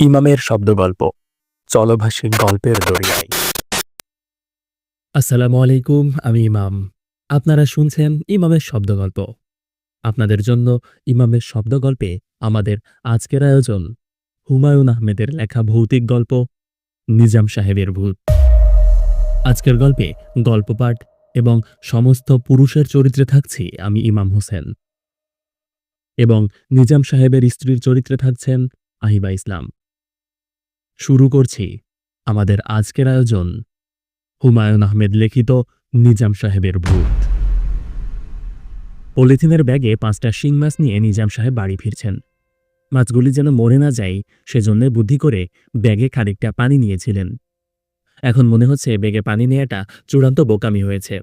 ইমামের শব্দগল্প। চলভাষী গল্পের দরিয়ায়। আসসালামু আলাইকুম, আমি ইমাম। আপনারা শুনছেন ইমামের শব্দগল্প। আপনাদের জন্য ইমামের শব্দগল্পে আমাদের আজকের আয়োজন হুমায়ুন আহমেদের লেখা ভৌতিক গল্প, নিজাম সাহেবের ভূত। আজকের গল্পে গল্পপাঠ এবং সমস্ত পুরুষের চরিত্রে থাকছি আমি ইমাম হোসেন। এবং নিজাম সাহেবের স্ত্রীর চরিত্রে থাকছেন আহিবা ইসলাম। শুরু করছি আমাদের আজকের আয়োজন হুমায়ুন আহমেদ লিখিত নিজাম সাহেবের ভূত। পলিথিনের ব্যাগে পাঁচটা শিং মাছ নিয়ে নিজাম সাহেব বাড়ি ফিরছেন। মাছগুলি যেন মরে না যায়, সেজন্য বুদ্ধি করে ব্যাগে খানিকটা পানি নিয়েছিলেন। এখন মনে হচ্ছে ব্যাগে পানি নেওয়াটা চূড়ান্ত বোকামি হয়েছে।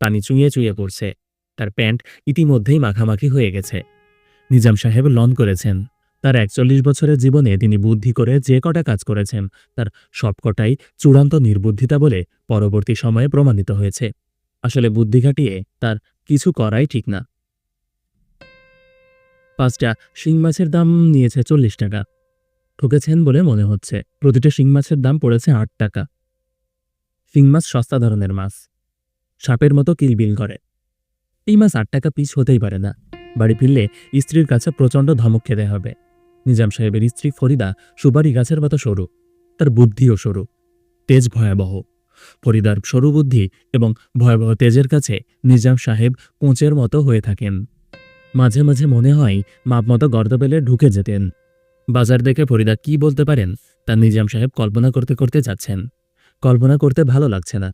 পানি চুইয়ে চুইয়ে পড়ছে। তার প্যান্ট ইতিমধ্যেই মাখামাখি হয়ে গেছে। নিজাম সাহেব লন করেছেন। তার একচল্লিশ বছরের জীবনে তিনি বুদ্ধি করে যে কটা কাজ করেছেন, তার সবকটাই চূড়ান্ত নির্বুদ্ধিতা বলে পরবর্তী সময়ে প্রমাণিত হয়েছে। আসলে বুদ্ধি খাটিয়ে তার কিছু করাই ঠিক না। পাঁচটা শিং মাছের দাম নিয়েছে চল্লিশ টাকা। ঠকেছেন বলে মনে হচ্ছে। প্রতিটা শিং মাছের দাম পড়েছে আট টাকা। শিং মাছ সস্তা ধরনের মাছ। সাপের মতো কিলবিল করে। এই মাছ আট টাকা পিস হতেই পারে না। বাড়ি ফিরলে স্ত্রীর কাছে প্রচণ্ড ধমক খেতে হবে। নিজাম সাহেবের স্ত্রী ফরিদা সুপারি গাছের মতো সরু, তার বুদ্ধিও সরু, তেজ ভয়াবহ। ফরিদার সরু বুদ্ধি এবং ভয়াবহ তেজের কাছে নিজাম সাহেব কোঁচের মতো হয়ে থাকেন। মাঝে মাঝে মনে হয় মাপ মতো গর্ত পেলে ঢুকে যেতেন। বাজার দেখে ফরিদা কি বলতে পারেন, তা নিজাম সাহেব কল্পনা করতে করতে যাচ্ছেন। কল্পনা করতে ভালো লাগছে না,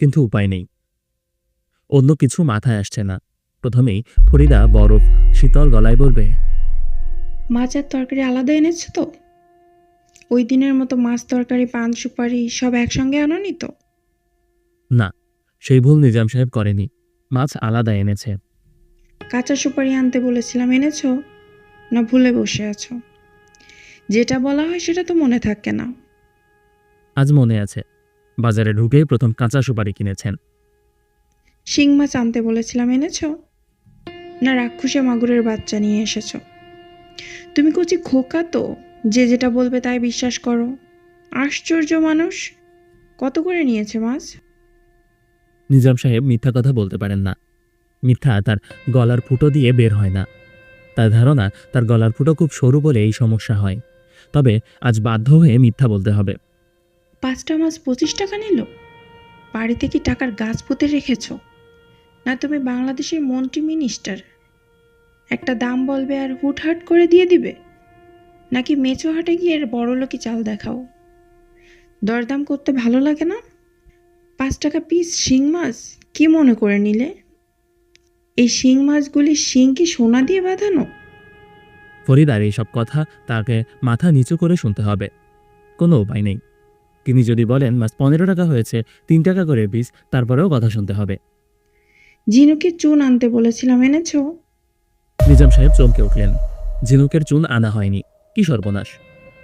কিন্তু উপায় নেই। অন্য কিছু মাথায় আসছে না। প্রথমেই ফরিদা বরফ, শীতল গলায় বলবে মাছ আর তরকারি আলাদা এনেছো তো? ওই দিনের মতো মাছ তরকারি পান সুপারি সব একসঙ্গে আনোনি তো? না সেই ভুল নিজাম সাহেব করেনি। মাছ আলাদা এনেছে। কাঁচা সুপারি আনতে বলেছিলাম এনেছো? না ভুলে বসে আছো। যেটা বলা হয় সেটা তো মনে থাকে না। আজ মনে আছে বাজারে ঢুকেই প্রথম কাঁচা সুপারি কিনেছেন। শিং মাছ আনতে বলেছিলাম এনেছো? না রাক্ষুসে মাগুরের বাচ্চা নিয়ে এসেছ। তুমি কচি খোকা তো? যে যেটা বলবে তাই বিশ্বাস করো। আশ্চর্য মানুষ। কত করে নিয়েছে মাছ? নিজাম সাহেব মিথ্যা কথা বলতে পারেন না। মিথ্যা তার গলার ফুটো দিয়ে বের হয় না। তার ধারণা তার গলার ফুটো খুব সরু বলে এই সমস্যা হয়। তবে আজ বাধ্য হয়ে মিথ্যা বলতে হবে। পাঁচটা মাছ পঁচিশ টাকা নিল? বাড়িতে কি টাকার গাছ পুঁতে রেখেছ? না তুমি বাংলাদেশের মন্ত্রী মিনিস্টার? একটা দাম বলবে আর হুটহাট করে দিয়ে দিবে? নাকি মেচো হাটে গিয়ে বড় লোকি চাল দেখাও? দরদাম করতে ভালো লাগে না? পাঁচ টাকা পিস শিং মাছ? কি মনে করে নিলে? এই শিং মাছগুলি শিং কি সোনা দিয়ে বাঁধানো? ফরিদার এইসব কথা তাকে মাথা নিচু করে শুনতে হবে। কোনো উপায় নেই। তিনি যদি বলেন মাছ পনেরো টাকা হয়েছে তিন টাকা করে পিস তারপরেও কথা শুনতে হবে। ঝিনুকে চুন আনতে বলেছিলাম এনেছো? নিজাম সাহেব চমকে উঠলেন। ঝিনুকের চুন আনা হয়নি। কি সর্বনাশ।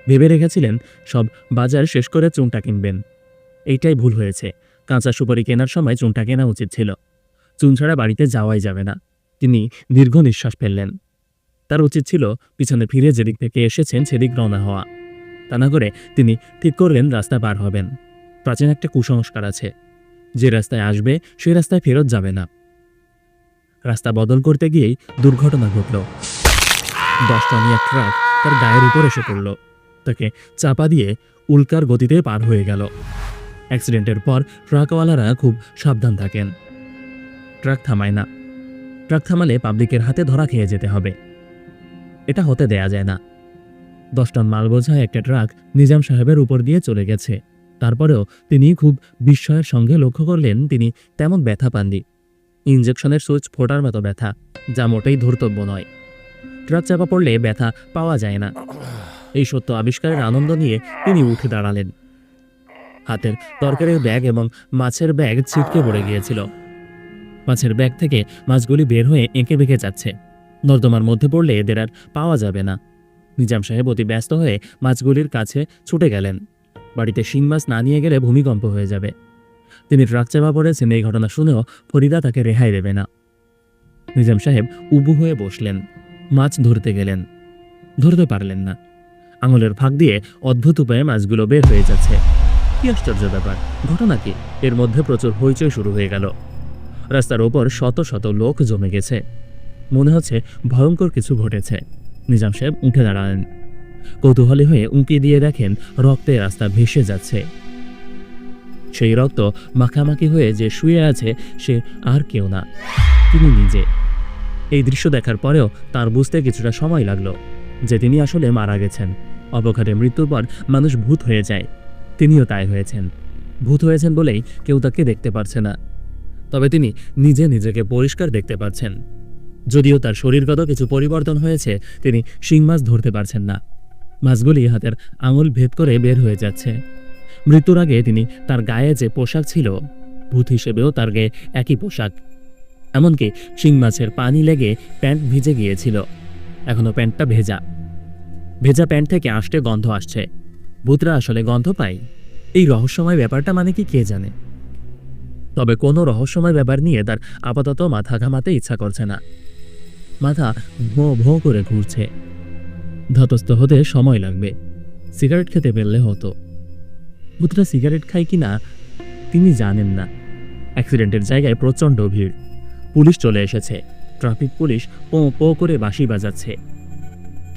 ভেবে রেখেছিলেন, সব বাজার শেষ করে চুনটা কিনবেন। এইটাই ভুল হয়েছে। কাঁচা সুপারি কেনার সময় চুনটা কেনা উচিত ছিল। চুন ছাড়া বাড়িতে যাওয়াই যাবে না। তিনি দীর্ঘ নিঃশ্বাস ফেললেন। তার উচিত ছিল পিছনে ফিরে যেদিক থেকে এসেছেন সেদিক রওনা হওয়া। তা না করে তিনি ঠিক করলেন রাস্তা পার হবেন। প্রাচীন একটা কুসংস্কার আছে। যে রাস্তায় আসবে, সেই রাস্তায় ফেরত যাবে না। রাস্তা বদল করতে গিয়েই দুর্ঘটনা ঘটল। দশটনি এক ট্রাক তার গায়ের উপর এসে পড়ল। তাকে চাপা দিয়ে উল্কার গতিতে পার হয়ে গেল। অ্যাক্সিডেন্টের পর ট্রাকওয়ালারা খুব সাবধান থাকেন। ট্রাক থামায় না। ট্রাক থামালে পাবলিকের হাতে ধরা খেয়ে যেতে হবে। এটা হতে দেয়া যায় না। দশ টন মাল বোঝায় একটা ট্রাক নিজাম সাহেবের উপর দিয়ে চলে গেছে। তারপরেও তিনি খুব বিস্ময়ের সঙ্গে লক্ষ্য করলেন তিনি তেমন ব্যথা পাননি। ইঞ্জেকশনের সুইচ ফোটার মতো ব্যথা, যা মোটেই ধর্তব্য নয়। ট্রাক চাপা পড়লে ব্যথা পাওয়া যায় না। এই সত্য আবিষ্কারের আনন্দ নিয়ে তিনি উঠে দাঁড়ালেন। হাতের তরকারির ব্যাগ এবং মাছের ব্যাগ ছিটকে পড়ে গিয়েছিল। মাছের ব্যাগ থেকে মাছগুলি বের হয়ে এঁকে বেঁকে যাচ্ছে। নর্দমার মধ্যে পড়লে এদের আর পাওয়া যাবে না। নিজাম সাহেব অতি ব্যস্ত হয়ে মাছগুলির কাছে ছুটে গেলেন। বাড়িতে শিং মাছ না নিয়ে গেলে ভূমিকম্প হয়ে যাবে। তিনি ট্রাক চাপা পড়েছেন এই ঘটনা শুনেও ফরিদা তাকে রেহাই দেবে না। নিজাম সাহেব উবু হয়ে বসলেন। মাছ ধরতে গেলেন। ধরতে পারলেন না। আঙুলের ফাঁক দিয়ে অদ্ভুত উপায়ে মাছগুলো বের হয়ে যাচ্ছে। কি আশ্চর্য ব্যাপার, ঘটনা কি? এর মধ্যে প্রচুর হইচই শুরু হয়ে গেল। রাস্তার ওপর শত শত লোক জমে গেছে। মনে হচ্ছে ভয়ঙ্কর কিছু ঘটেছে। নিজাম সাহেব উঠে দাঁড়ালেন। কৌতূহলী হয়ে উঁকি দিয়ে দেখেন রক্তে রাস্তা ভেসে যাচ্ছে। সেই রক্ত মাখামাখি হয়ে যে শুয়ে আছে, সে আর কেউ না। তিনি নিজে। এই দৃশ্য দেখার পরেও তার বুঝতে কিছুটা সময় লাগল যে তিনি আসলে মারা গেছেন। অবকারে মৃত্যুর পর মানুষ ভূত হয়ে যায়। তিনিও তাই হয়েছেন। ভূত হয়েছেন বলেই কেউ তাকে দেখতে পারছে না। তবে তিনি নিজে নিজেকে পরিষ্কার দেখতে পাচ্ছেন। যদিও তার শরীরগত কিছু পরিবর্তন হয়েছে, তিনি শিং মাছ ধরতে পারছেন না। মাছগুলি হাতের আঙুল ভেদ করে বের হয়ে যাচ্ছে। মৃত্যুর আগে তিনি তার গায়ে যে পোশাক ছিল, ভূত হিসেবেও তার গায়ে একই পোশাক। এমনকি শিং মাছের পানি লেগে প্যান্ট ভিজে গিয়েছিল। এখনও প্যান্টটা ভেজা। ভেজা প্যান্ট থেকে আষ্টে গন্ধ আসছে। ভূতরা আসলে গন্ধ পায়? এই রহস্যময় ব্যাপারটা মানে কি কে জানে? তবে কোনো রহস্যময় ব্যাপার নিয়ে তার আপাতত মাথা ঘামাতে ইচ্ছা করছে না। মাথা ভোঁ ভোঁ করে ঘুরছে। ধাতস্থ হতে সময় লাগবে। সিগারেট খেতে পেললে হতো। ভূতরা সিগারেট খায় কি না তিনি জানেন না। অ্যাক্সিডেন্টের জায়গায় প্রচণ্ড ভিড়। পুলিশ চলে এসেছে। ট্রাফিক পুলিশ পো পো করে বাঁশি বাজাচ্ছে।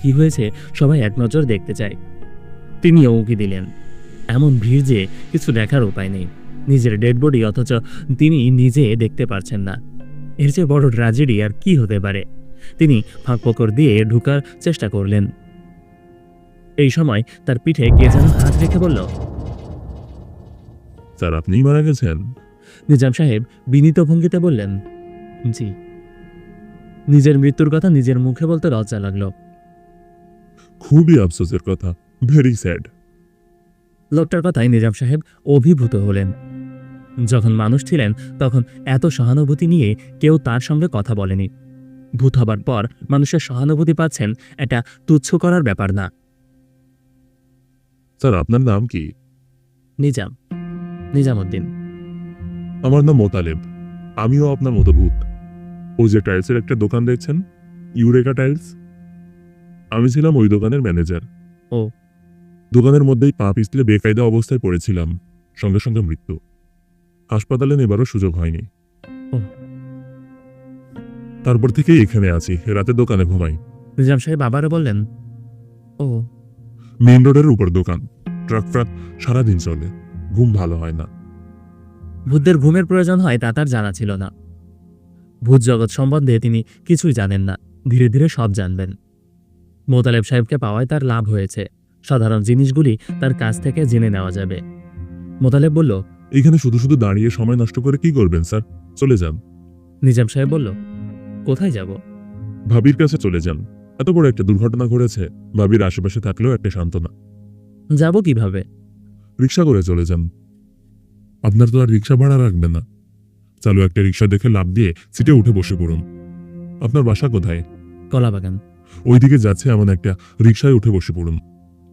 কি হয়েছে সবাই এক নজর দেখতে চায়। তিনিও উঁকি দিলেন। এমন ভিড় যে কিছু দেখার উপায় নেই। নিজের ডেড বডি অথচ তিনি নিজে দেখতে পারছেন না। এর চেয়ে বড় ট্র্যাজেডি আর কি হতে পারে? তিনি ফাঁক পকর দিয়ে ঢুকার চেষ্টা করলেন। এই সময় তার পিঠে কে যেন হাত রেখে বলল স্যার আপনিই মারা গেছেন। নিজাম সাহেব বিনীত ভঙ্গিতে বললেন জি। নিজের মৃত্যুর কথা নিজের মুখে বলতে লজ্জা লাগল। খুবই আফসোসের কথা ভেরি স্যাড লোকটার কথায় নিজাম সাহেব অভিভূত হলেন। যখন মানুষ ছিলেন তখন এত সহানুভূতি নিয়ে কেউ তার সঙ্গে কথা বলেনি। ভূত হবার পর মানুষের সহানুভূতি পাচ্ছেন এটা তুচ্ছ করার ব্যাপার না। স্যার আপনার নাম কি? নিজাম। নিজামুদ্দিন। আমার নাম মোতালেব। আমিও আপনার মতো ভূত। ওই যে টাইলসের একটা দোকান দেখছেন? ইউরেকা টাইলস আমি ছিলাম ওই দোকানের ম্যানেজার ও। দোকানের মধ্যেই পা পিছলে বেকায়দা অবস্থায় পড়েছিলাম। সঙ্গে সঙ্গে মৃত্যু। হাসপাতালে নেবারও সুযোগ হয়নি। তারপর থেকেই এখানে আছি। রাতে দোকানে ঘুমাই। নিজাম সাহেব আবারও বললেন ও। মেইন রোডের উপর দোকান। ট্রাক ফ্রাক সারাদিন চলে। ঘুম ভালো হয় না। ভূতদের ঘুমের প্রয়োজন হয় তা তার জানা ছিল না। ভূত জগৎ সম্বন্ধে তিনি কিছুই জানেন না। ধীরে ধীরে সব জানবেন। মোতালেব সাহেবকে পাওয়ায় তার লাভ হয়েছে। সাধারণ জিনিসগুলি তার কাছ থেকে জেনে নেওয়া যাবে। মোতালেব বলল এখানে শুধু শুধু দাঁড়িয়ে সময় নষ্ট করে কি করবেন স্যার? চলে যান। নিজাম সাহেব বলল কোথায় যাব? ভাবির কাছে চলে যান। এত বড় একটা দুর্ঘটনা ঘটেছে। ভাবির আশেপাশে থাকলেও একটা সান্ত্বনা। যাব কীভাবে? রিক্সা করে চলে যান। আপনার তো আর রিক্সা ভাড়া রাখবে না। চালু একটা রিক্সা দেখে লাভ দিয়ে সিটে উঠে বসে পড়ুন। আপনার বাসা কোথায়? কলাবাগান। ওইদিকে যাচ্ছে এমন একটা রিক্সায় উঠে বসে পড়ুন।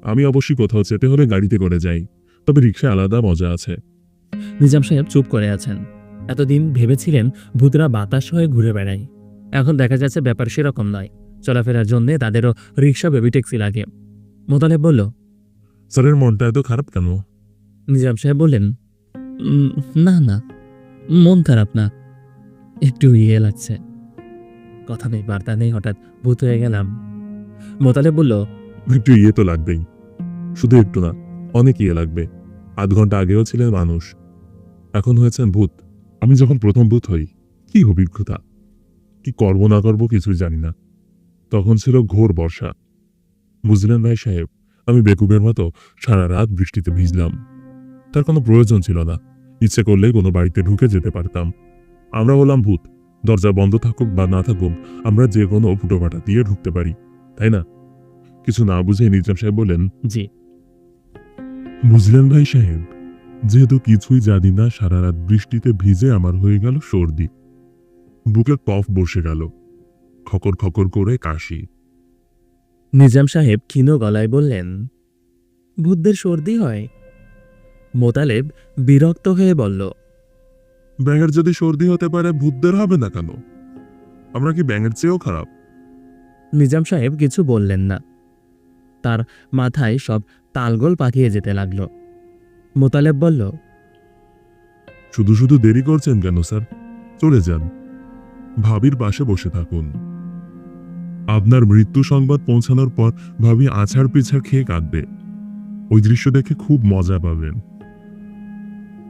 আমি অবশ্যই কোথাও যেতে হলে গাড়িতে করে যাই তবে রিক্সায় আলাদা মজা আছে। নিজাম সাহেব চুপ করে আছেন। এতদিন ভেবেছিলেন ভূতরা বাতাস হয়ে ঘুরে বেড়ায়। এখন দেখা যাচ্ছে ব্যাপার সেরকম নয়। চলাফেরার জন্যে তাদেরও রিক্সা বেবি ট্যাক্সি লাগে। মোতালেব বলল স্যারের মনটা এত খারাপ কেন? নিজাম সাহেব বললেন না না, মন খারাপ না, একটু ইয়ে লাগছে। কথা নেই, বার্তা নেই, হঠাৎ ভূত হয়ে গেলাম। মোতালেব বলল, একটু ইয়ে তো লাগবেই, শুধু একটু না, অনেক ইয়ে লাগবে। আধ ঘণ্টা আগেও ছিলেন মানুষ, এখন হয়েছেন ভূত। আমি যখন প্রথম ভূত হই, কি অভিজ্ঞতা? কি করব না করব কিছুই জানি না। তখন ছিল ঘোর বর্ষা। বুঝলেন ভাই সাহেব, আমি বেকুবের মতো সারা রাত বৃষ্টিতে ভিজলাম। তার কোনো প্রয়োজন ছিল না। ইচ্ছে করলেই কোনো বাড়িতে ঢুকে যেতে পারতাম। আমরা হলাম ভূত। দরজা বন্ধ থাকুক বা না থাকুক আমরা যে কোনো ফুটোপাটা দিয়ে ঢুকতে পারি তাই না? কিছু না বুঝে নিজাম সাহেব বলেন জি। বুঝলেন ভাই সাহেব যেহেতু কিছুই জানি না সারা রাত বৃষ্টিতে ভিজে আমার হয়ে গেল সর্দি। বুকে কফ বসে গেল। খকর খকর করে কাশি। নিজাম সাহেব ক্ষীণ গলায় বললেন ভূতদের সর্দি হয়? মোতালেব বিরক্ত হয়ে বলল ব্যাঙের যদি সর্দি হতে পারে ভূতদের হবে না কেন? আমরা কি ব্যাঙের চেয়েও খারাপ? নিজাম সাহেব কিছু বললেন না। তার মাথায় সব তালগোল পাকিয়ে যেতে লাগল। মোতালেব বলল শুধু শুধু দেরি করছেন কেন স্যার? চলে যান। ভাবির পাশে বসে থাকুন। আপনার মৃত্যু সংবাদ পৌঁছানোর পর ভাবি আছাড় পিছাড় খেয়ে কাঁদবে। ওই দৃশ্য দেখে খুব মজা পাবেন।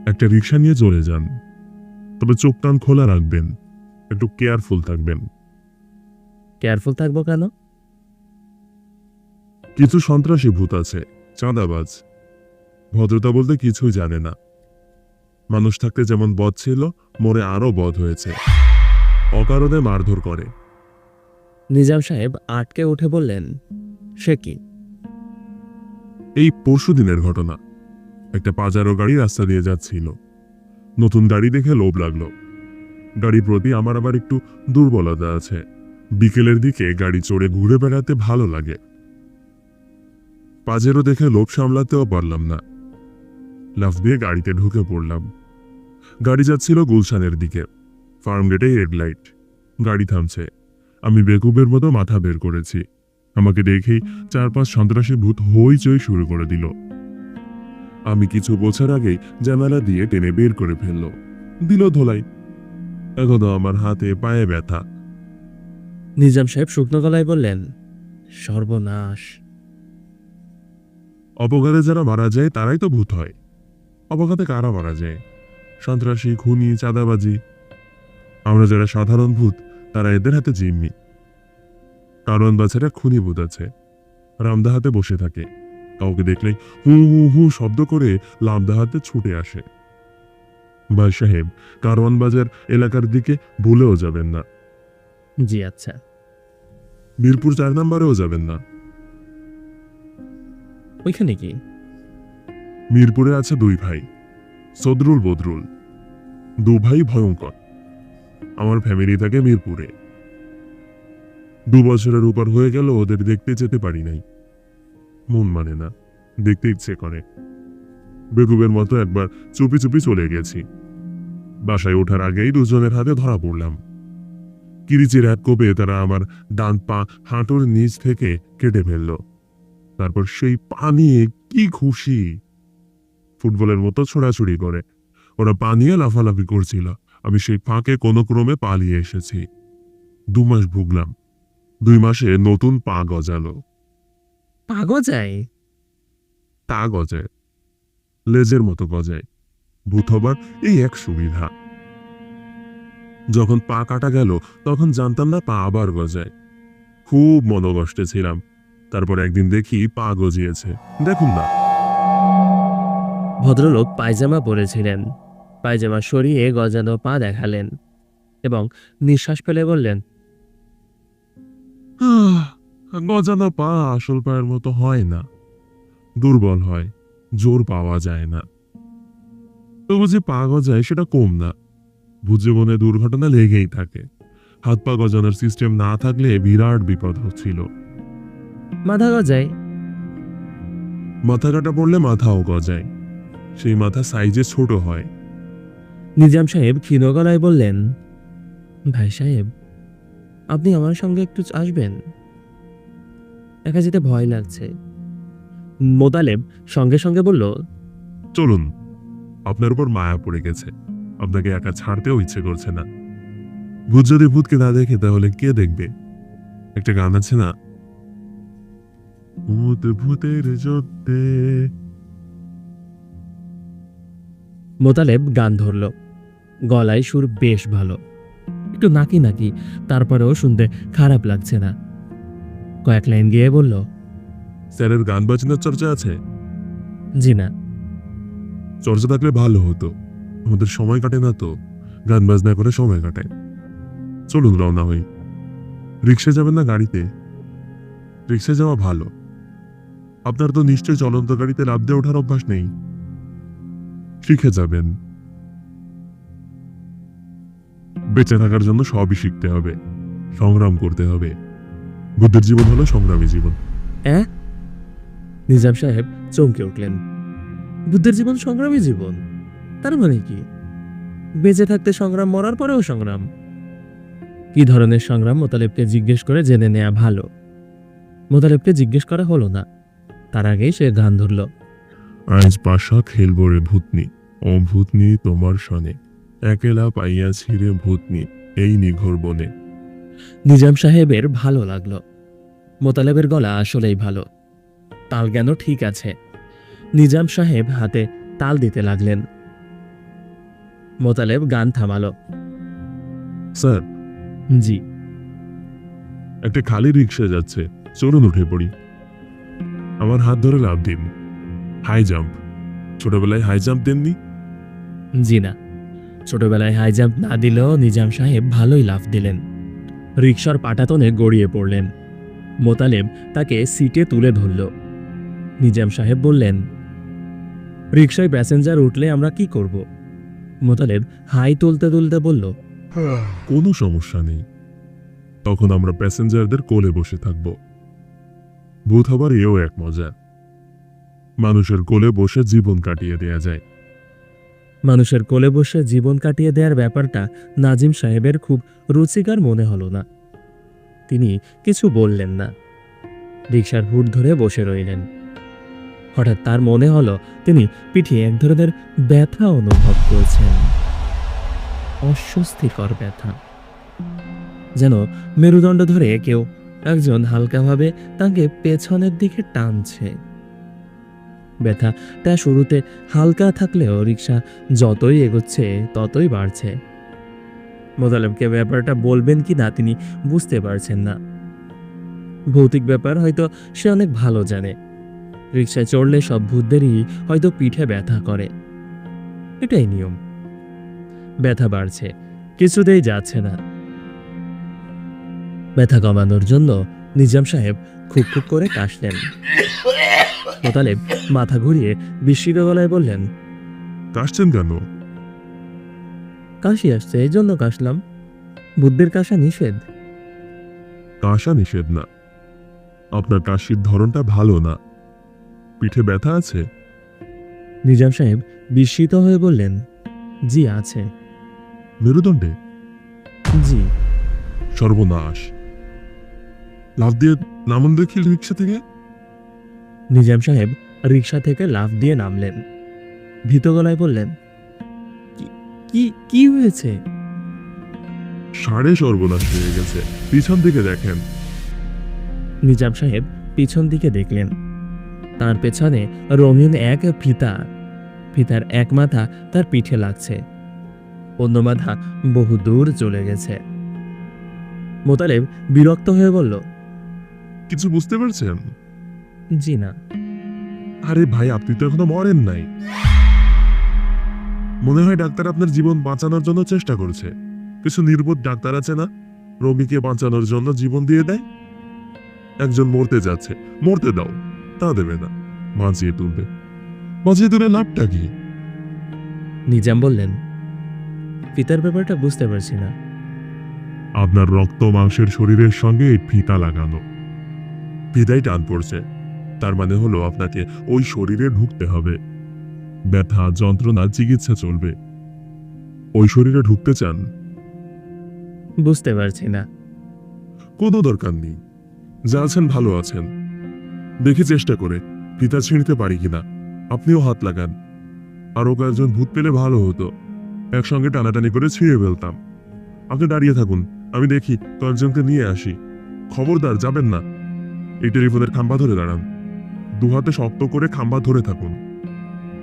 একটা রিক্সা নিয়ে চলে যান। তবে চোখ কান খোলা রাখবেন একটু কেয়ারফুল থাকবেন। কেয়ারফুল থাকব কেন? কিছু সন্ত্রাসী ভূত আছে চাঁদাবাজ। ভদ্রতা বলতে কিছুই জানে না। মানুষ থাকতে যেমন বধ ছিল মরে আরও বধ হয়েছে। অকারণে মারধর করে। নিজাম সাহেব আটকে উঠে বললেন সে কি? এই পরশু দিনের ঘটনা। একটা পাজারো গাড়ি রাস্তা দিয়ে যাচ্ছিল। নতুন গাড়ি দেখে লোভ লাগল। গাড়ির প্রতি আমার আবার একটু দুর্বলতা আছে। বিকেলের দিকে গাড়ি চড়ে ঘুরে বেড়াতে ভালো লাগে। পাজেরো দেখে লোভ সামলাতেও পারলাম না। লাফ দিয়ে গাড়িতে ঢুকে পড়লাম। গাড়ি যাচ্ছিল গুলশানের দিকে। ফার্ম গেটে হেডলাইট গাড়ি থামছে। আমি বেকুবের মতো মাথা বের করেছি। আমাকে দেখেই চার পাঁচ সন্ত্রাসী ভূত হইচই শুরু করে দিল। আমি কিছু বোঝার আগেই জানালা দিয়ে টেনে বের করে ফেলল। দিল ধোলাই। এখনও আমার হাতে পায়ে ব্যথা। নিজাম সাহেব শুকনো গলায় বললেন সর্বনাশ। অপঘাতে যারা মারা যায় তারাই তো ভূত হয়। অপঘাতে কারা মারা যায়? সন্ত্রাসী খুনি চাঁদাবাজি। আমরা যারা সাধারণ ভূত তারা এদের হাতে জিম্মি। কারণ বাচ্চারা খুনি ভূত আছে। রামদা হাতে বসে থাকে। কাউকে দেখলেই হু হু হু শব্দ করে লামদা হাতে ছুটে আসে। ভাই সাহেব কারওয়ান বাজার এলাকার দিকে ভুলেও যাবেন না। জি আচ্ছা। মিরপুর চার নম্বরেও যাবেন না। ওইখানে কি? মিরপুরে আছে দুই ভাই সদরুল বদরুল। দু ভাই ভয়ঙ্কর। আমার ফ্যামিলি থাকে মিরপুরে। দু বছরের উপর হয়ে গেল ওদের দেখতে যেতে পারি নাই। মন মানে না, দেখতে ইচ্ছে করে। বেকুবের মতো একবার চুপি চুপি চলে গেছি। বাসায় ওঠার আগেই দুজনের হাতে ধরা পড়লাম। কিরিচির এক কোপে তারা আমার ডান পা হাঁটুর নিচ থেকে কেটে ফেলল। তারপর সেই পা নিয়ে কি খুশি। ফুটবলের মতো ছোড়াছুড়ি করে। ওরা পা নিয়ে লাফালাফি করছিল। আমি সেই ফাঁকে কোনো ক্রমে পালিয়ে এসেছি। দু মাস ভুগলাম। দুই মাসে নতুন পা গজালো। পাগো যায় তা গজায়। লেজের মতো গজায়। ভূত হবার এই এক সুবিধা। যখন পা কাটা গেল তখন জানতাম না পা আবার গজায়। খুব মনোকষ্টে ছিলাম। তারপর একদিন দেখি পা গজিয়েছে। দেখুন না। ভদ্রলোক পায়জামা পরেছিলেন। পায়জামা সরিয়ে গজানো পা দেখালেন এবং নিঃশ্বাস ফেলে বললেন গজানো পা আসল পায়ের মতো হয় না। দুর্বল হয় জোর পাওয়া যায় না। তবু যে পা গজায় সেটা কম না। ভূজীবনে দুর্ঘটনা লেগেই থাকে। হাত পা গজানোর সিস্টেম না থাকলে বিরাট বিপদ হচ্ছিল। মাথা গজায়? মাথা কাটা পড়লে মাথাও গজায়। সেই মাথা সাইজে ছোট হয়। নিজাম সাহেব ক্ষীণ গলায় বললেন ভাই সাহেব আপনি আমার সঙ্গে একটু আসবেন? একা যেতে ভয় লাগছে। মোতালেব সঙ্গে সঙ্গে বলল চলুন আপনার উপর মায়া পড়ে গেছে। আপনাকে একা ছাড়তেও ইচ্ছে করছে না। ভূত যদি ভূতকে না দেখে তাহলে কে দেখবে? একটা গান আছে না? ভূত ভূতের যুদ্ধে। মোতালেব গান ধরল। গলায় সুর বেশ ভালো। একটু নাকি নাকি তারপরেও শুনতে খারাপ লাগছে না। কয়েক লাইন গিয়ে বলল স্যারের গান বাজনার চর্চা আছে? জি না। চর্চা থাকলে ভালো হতো। আমাদের সময় কাটে না তো। গান বাজনা করে সময় কাটায়। চলুন রওনা হই। রিক্সা যাবেন না গাড়িতে? রিক্সা যাওয়া ভালো। আপনার তো নিশ্চয়ই চলন্ত গাড়িতে লাভ দিয়ে ওঠার অভ্যাস নেই। শিখে যাবেন। বেঁচে থাকার জন্য সবই শিখতে হবে। সংগ্রাম করতে হবে। বুদ্ধের জীবন হলো সংগ্রামী জীবন। অ্যাঁ নিজাম সাহেব চমকে উঠলেন। বুদ্ধের জীবন সংগ্রামী জীবন? তার মানে কি? বেঁচে থাকতে সংগ্রাম মরার পরেও সংগ্রাম। কি ধরনের সংগ্রাম মোতালেবকে জিজ্ঞেস করে জেনে নেওয়া ভালো। মোতালেবকে জিজ্ঞেস করা হলো না। তার আগেই সে গান ধরল। আজ পাশা খেলব রে ভূতনি ও ভূতনি তোমার সনে। একেলা পাইয়া ছিঁড়ে ভূতনি এই নিঘর বনে। নিজাম সাহেবের ভালো লাগল। মোতালেবের গলা আসলেই ভালো। তাল জ্ঞান ঠিক আছে? নিজাম সাহেব হাতে তাল দিতে লাগলেন। মোতালেব গান থামালো। স্যার। জি। একটা খালি রিক্সা যাচ্ছে। চলুন উঠে পড়ি। আমার হাত ধরে লাভ দিন। High jump. ছোটবেলায় হাই জাম্প দেননি? জি না। ছোটবেলায় হাই জাম্প না দিলেও নিজাম সাহেব ভালোই লাফ দিলেন। রিক্সার পাটাতনে গড়িয়ে পড়লেন। মোতালেব তাকে সিটে তুলে ধরল। নিজাম সাহেব বললেন রিক্সায় প্যাসেঞ্জার উঠলে আমরা কি করব? মোতালেব হাই তুলতে তুলতে বলল, কোনো সমস্যা নেই। তখন আমরা প্যাসেঞ্জারদের কোলে বসে থাকব। হবার এও এক মজা। মানুষের কোলে বসে জীবন কাটিয়ে দেয়া যায়। মানুষের কোলে বসে জীবন কাটিয়ে দেওয়ার ব্যাপারটা নাজিম সাহেবের খুব রুচিকর মনে হলো না। তিনি কিছু বললেন না। রিক্সার হুট ধরে বসে রইলেন। হঠাৎ তার মনে হলো তিনি পিঠে এক ধরনের ব্যথা অনুভব করছেন। অস্বস্তিকর ব্যথা। যেন মেরুদণ্ড ধরে কেউ একজন হালকাভাবে তাকে পেছনের দিকে টানছে। ব্যথাটা শুরুতে হালকা থাকলেও রিক্সা যতই এগোচ্ছে ততই বাড়ছে। মোতালেবকে ব্যাপারটা বলবেন কি না তিনি বুঝতে পারছেন না। ভৌতিক ব্যাপার হয়তো সে অনেক ভালো জানে। রিক্সায় চড়লে সব ভূতদেরই হয়তো পিঠে ব্যথা করে। এটাই নিয়ম। ব্যথা বাড়ছে, কিছুতেই যাচ্ছে না। ব্যথা কমানোর জন্য নিজাম সাহেব খুব খুব করে কাশলেন। মোতালেব মাথা ঘুরিয়ে বিস্মিত গলায় বললেন কাশছেন কেন? কাশি আসছে এই জন্য কাশলাম। বুদ্ধের কাশা নিষেধ। কাশা নিষেধ না। আপনার কাশির ধরনটা ভালো না। পিঠে ব্যথা আছে? নিজাম সাহেব বিস্মিত হয়ে বললেন জি আছে। মেরুদণ্ডে? জি। সর্বনাশ। লাভ দিয়ে নামন দেখি রিক্সা থেকে? নিজাম সাহেব রিক্সা থেকে লাফ দিয়ে নামলেন। ভীত গলায় বললেন "কি- কি কি হয়েছে? সাড়ে সর্বনাশ হয়ে গেছে। পিছন দিকে দেখেন। নিজাম সাহেব পিছন দিকে দেখলেন। তার পেছনে রঙিন এক ফিতা। ফিতার এক মাথা তার পিঠে লাগছে। অন্য মাথা বহু দূর চলে গেছে। মোতালেব বিরক্ত হয়ে বলল কিছু বুঝতে পারছেন? জি না। আরে ভাই আপনি তো এখনও মরেন নাই। মনে হয় ডাক্তার আপনার জীবন বাঁচানোর জন্য চেষ্টা করছে। কিছু নির্বোধ ডাক্তার আছে না? রোগীকে বাঁচানোর জন্য জীবন দিয়ে দেয়? একজন মরতে যাচ্ছে মরতে দাও তা দেবে না বাঁচিয়ে তুলবে। বাঁচিয়ে তুলে লাভটা কি? নিজাম বললেন ফিতার ব্যাপারটা বুঝতে পারছি না। আপনার রক্ত মাংসের শরীরের সঙ্গে ফিতা লাগানো। ফিতাই টান পড়ছে। তার মানে হলো আপনাকে ওই শরীরে ঢুকতে হবে। ব্যথা যন্ত্রণা চিকিৎসা চলবে। ওই শরীরে ঢুকতে চান? বুঝতে পারছি না। কোনো দরকার নেই। যা আছেন ভালো আছেন। দেখি চেষ্টা করে ফিতা ছিঁড়তে পারি কিনা। আপনিও হাত লাগান। আরও কয়েকজন ভূত পেলে ভালো হতো। একসঙ্গে টানাটানি করে ছিঁড়ে ফেলতাম। আপনি দাঁড়িয়ে থাকুন আমি দেখি কয়েকজনকে নিয়ে আসি। খবরদার যাবেন না। এই টেলিফোনের খাম্বা ধরে দাঁড়ান। দু হাতে শক্ত করে খাম্বা ধরে থাকুন।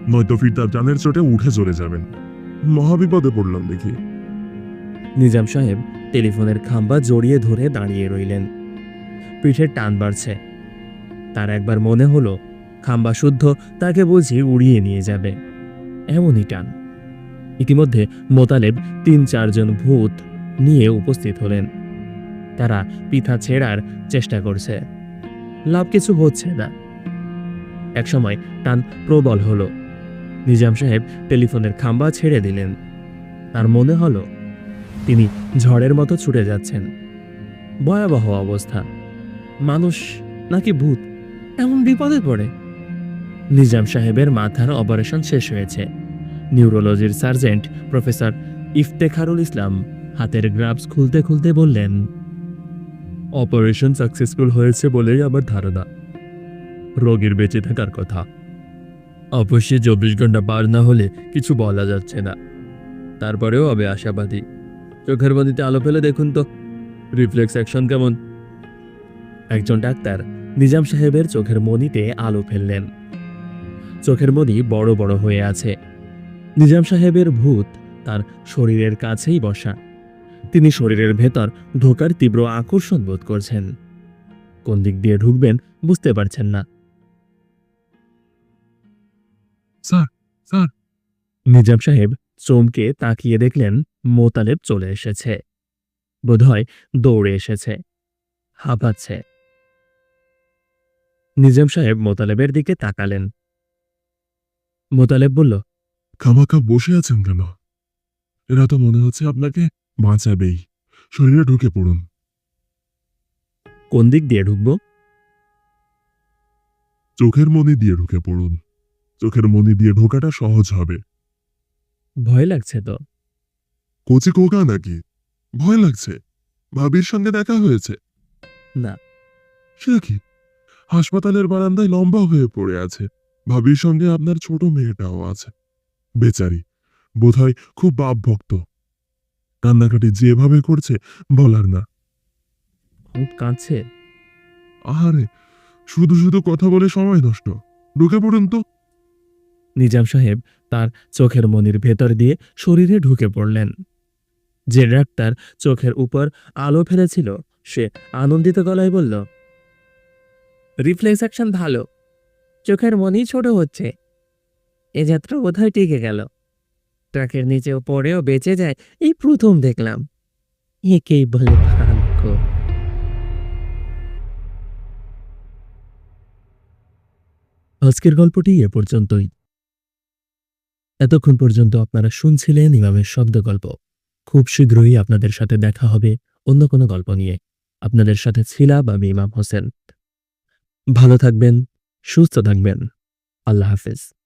নয়তো ফিরতার জানের চোটে উঠে চলে যাবেন। মহাবিপদে পড়লাম দেখি। নিজাম সাহেব টেলিফোনের খাম্বা জড়িয়ে ধরে দাঁড়িয়ে রইলেন। পিঠের টান বাড়ছে। তার একবার মনে হলো, খাম্বা শুদ্ধ, তাকে বুঝি উড়িয়ে নিয়ে যাবে। এমনই টান। ইতিমধ্যে মোতালেব তিন চারজন ভূত নিয়ে উপস্থিত হলেন। তারা পিঠা ছেড়ার চেষ্টা করছে। লাভ কিছু হচ্ছে না। একসময় টান প্রবল হলো। নিজাম সাহেব টেলিফোনের খাম্বা ছেড়ে দিলেন। তার মনে হলো, তিনি ঝড়ের মতো ছুটে যাচ্ছেন। ভয়াবহ অবস্থা। মানুষ নাকি ভূত? এমন বিপদে পড়ে। নিজাম সাহেবের মাথার অপারেশন শেষ হয়েছে। নিউরোলজির সার্জেন্ট প্রফেসর ইফতেখারুল ইসলাম হাতের গ্রাফস খুলতে খুলতে বললেন, অপারেশন সাকসেসফুল হয়েছে বলেই আমার ধারণা। রোগীর বেঁচে থাকার কথা। অবশ্যই চব্বিশ ঘণ্টা পার না হলে কিছু বলা যাচ্ছে না। তারপরেও হবে আশাবাদী। চোখের বাদিতে আলো ফেলে দেখুন তো, রিফ্লেক্স অ্যাকশন কেমন? একজন ডাক্তার নিজাম সাহেবের চোখের মনিতে আলো ফেললেন। চোখের মনি বড় বড় হয়ে আছে। নিজাম সাহেবের ভূত তার শরীরের কাছেই বসা। তিনি শরীরের ভেতর ঢোকার তীব্র আকর্ষণ বোধ করছেন। কোন দিক দিয়ে ঢুকবেন বুঝতে পারছেন না। Sir sir. নিজাম সাহেব চমকে তাকিয়ে দেখলেন মোতালেব চলে এসেছে। বোধহয় দৌড়ে এসেছে। হাঁপাচ্ছে। নিজাম সাহেব মোতালেবের দিকে তাকালেন। মোতালেব বলল খামাখা বসে আছেন কেন? এরা তো মনে হচ্ছে আপনাকে বাঁচাবেই। শরীরে ঢুকে পড়ুন। কোন দিক দিয়ে ঢুকবো? চোখের মনি দিয়ে ঢুকে পড়ুন। চোখের মনি দিয়ে ঢোকাটা সহজ হবে। ভয় লাগছে তো? কোচি কোকা নাকি? ভয় লাগছে। ভাবির সঙ্গে দেখা হয়েছে। না। সে কি? হাসপাতালের বারান্দায় লম্বা হয়ে পড়ে আছে। ভাবির সঙ্গে আপনার ছোট মেয়েটাও আছে। বেচারি। বোধহয় খুব বাপ ভক্ত কান্নাকাটি যেভাবে করছে বলার না। খুব কাঁদছে? আহারে শুধু শুধু কথা বলে সময় নষ্ট। ঢুকে পড়ুন তো। নিজাম সাহেব তার চোখের মনির ভেতর দিয়ে শরীরে ঢুকে পড়লেন। যে ডাক্তার চোখের উপর আলো ফেলেছিল, সে আনন্দিত গলায় বলল রিফ্লেক্স অ্যাকশন ভালো। চোখের মনি ছোট হচ্ছে। এ যাত্রা বোধহয় টিকে গেল। ট্রাকের নিচেও পড়েও বেঁচে যায়, এই প্রথম দেখলাম। একেই বলে ভাগ্য। আজকের গল্পটি এ পর্যন্তই। এতক্ষণ পর্যন্ত আপনারা শুনছিলেন ইমামের শব্দ গল্প খুব শীঘ্রই আপনাদের সাথে দেখা হবে অন্য কোনো গল্প নিয়ে। আপনাদের সাথে ছিলাম আমি ইমাম হোসেন। ভালো থাকবেন, সুস্থ থাকবেন। আল্লাহ হাফেজ।